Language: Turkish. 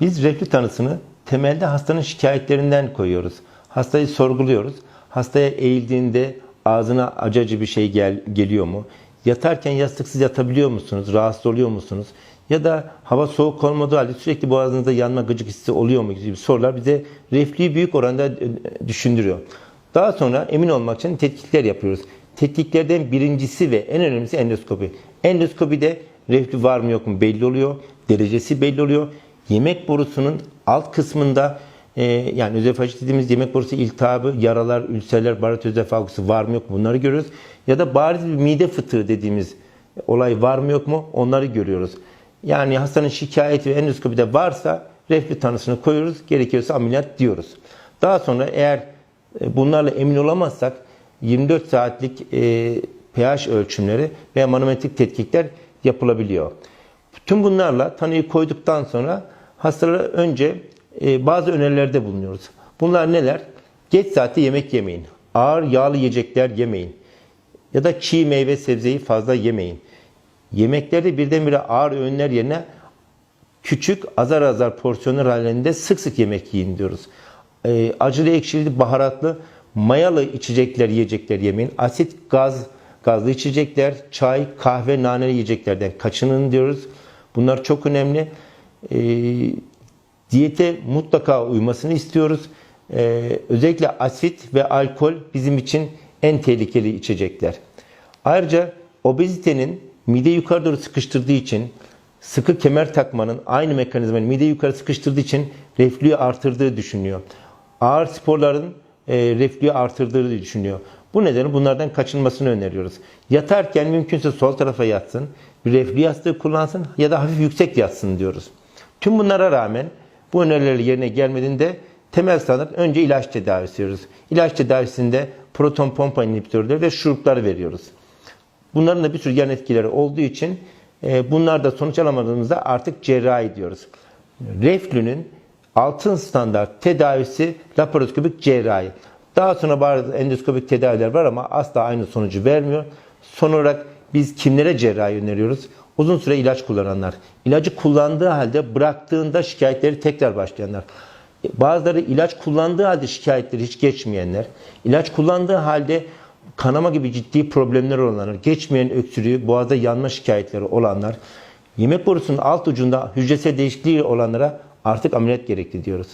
Biz reflü tanısını temelde hastanın şikayetlerinden koyuyoruz. Hastayı sorguluyoruz. Hastaya eğildiğinde ağzına acı acı bir şey gel, geliyor mu? Yatarken yastıksız yatabiliyor musunuz? Rahatsız oluyor musunuz? Ya da hava soğuk olmadığı halde sürekli boğazınızda yanma gıcık hissi oluyor mu gibi sorular bize reflüyü büyük oranda e, düşündürüyor. Daha sonra emin olmak için tetkikler yapıyoruz. Tetkiklerden birincisi ve en önemlisi endoskopi. Endoskopide reflü var mı yok mu belli oluyor. Derecesi belli oluyor. Yemek borusunun alt kısmında e, yani özefaji dediğimiz yemek borusu iltihabı, yaralar, ülserler, barit özefagusu var mı yok mu bunları görüyoruz. Ya da bariz bir mide fıtığı dediğimiz olay var mı yok mu onları görüyoruz. Yani hastanın şikayeti ve endoskopide varsa reflü tanısını koyuyoruz. Gerekiyorsa ameliyat diyoruz. Daha sonra eğer e, bunlarla emin olamazsak 24 saatlik e, pH ölçümleri veya manometrik tetkikler yapılabiliyor. Tüm bunlarla tanıyı koyduktan sonra hastalara önce e, bazı önerilerde bulunuyoruz. Bunlar neler? Geç saatte yemek yemeyin. Ağır yağlı yiyecekler yemeyin. Ya da çiğ meyve sebzeyi fazla yemeyin. Yemeklerde birdenbire ağır öğünler yerine küçük azar azar porsiyonlar halinde sık sık yemek yiyin diyoruz. E, acılı, ekşili, baharatlı, mayalı içecekler, yiyecekler yemeyin. Asit, gaz, gazlı içecekler, çay, kahve, naneli yiyeceklerden kaçının diyoruz. Bunlar çok önemli. E, diyete mutlaka uymasını istiyoruz. E, özellikle asit ve alkol bizim için en tehlikeli içecekler. Ayrıca obezitenin mide yukarı doğru sıkıştırdığı için sıkı kemer takmanın aynı mekanizmanın mide yukarı sıkıştırdığı için reflüyü artırdığı düşünülüyor. Ağır sporların e, reflüyü artırdığı düşünülüyor. Bu nedenle bunlardan kaçınmasını öneriyoruz. Yatarken mümkünse sol tarafa yatsın, bir reflü yastığı kullansın ya da hafif yüksek yatsın diyoruz. Tüm bunlara rağmen bu öneriler yerine gelmediğinde temel standart önce ilaç tedavisi veriyoruz. İlaç tedavisinde proton pompa inhibitörleri ve şuruplar veriyoruz. Bunların da bir sürü yan etkileri olduğu için e, bunlar da sonuç alamadığımızda artık cerrahi diyoruz. Reflünün altın standart tedavisi laparoskopik cerrahi. Daha sonra bazı endoskopik tedaviler var ama asla aynı sonucu vermiyor. Son olarak biz kimlere cerrahi öneriyoruz? Uzun süre ilaç kullananlar. İlacı kullandığı halde bıraktığında şikayetleri tekrar başlayanlar. Bazıları ilaç kullandığı halde şikayetleri hiç geçmeyenler. ilaç kullandığı halde kanama gibi ciddi problemler olanlar, geçmeyen öksürüğü, boğazda yanma şikayetleri olanlar, yemek borusunun alt ucunda hücresel değişikliği olanlara artık ameliyat gerekli diyoruz.